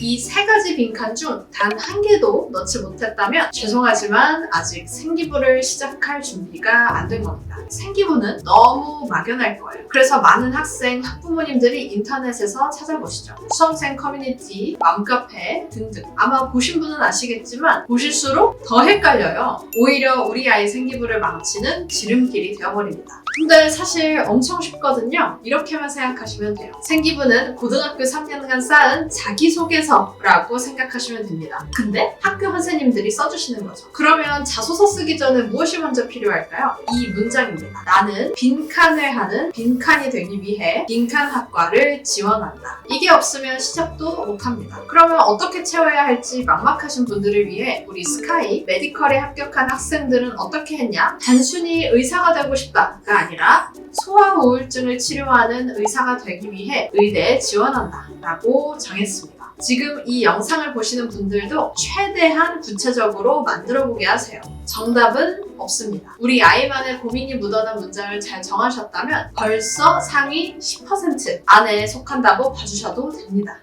이 세 가지 빈칸 중 단 한 개도 넣지 못했다면 죄송하지만 아직 생기부를 시작할 준비가 안 된 겁니다. 생기부는 너무 막연할 거예요. 그래서 많은 학생, 학부모님들이 인터넷에서 찾아보시죠. 수험생 커뮤니티, 맘카페 등등. 아마 보신 분은 아시겠지만 보실수록 더 헷갈려요. 오히려 우리 아이 생기부를 망치는 지름길이 되어버립니다. 근데 사실 엄청 쉽거든요. 이렇게만 생각하시면 돼요. 생기부는 고등학교 3년간 쌓은 자기소개 서라고 생각하시면 됩니다. 근데 학교 선생님들이 써주시는 거죠. 그러면 자소서 쓰기 전에 무엇이 먼저 필요할까요? 이 문장입니다. 나는 빈칸을 하는 빈칸이 되기 위해 빈칸 학과를 지원한다. 이게 없으면 시작도 못합니다. 그러면 어떻게 채워야 할지 막막하신 분들을 위해 우리 스카이 메디컬에 합격한 학생들은 어떻게 했냐? 단순히 의사가 되고 싶다가 아니라 소아 우울증을 치료하는 의사가 되기 위해 의대에 지원한다 라고 정했습니다. 지금 이 영상을 보시는 분들도 최대한 구체적으로 만들어 보게 하세요. 정답은 없습니다. 우리 아이만의 고민이 묻어난 문장을 잘 정하셨다면 벌써 상위 10% 안에 속한다고 봐주셔도 됩니다.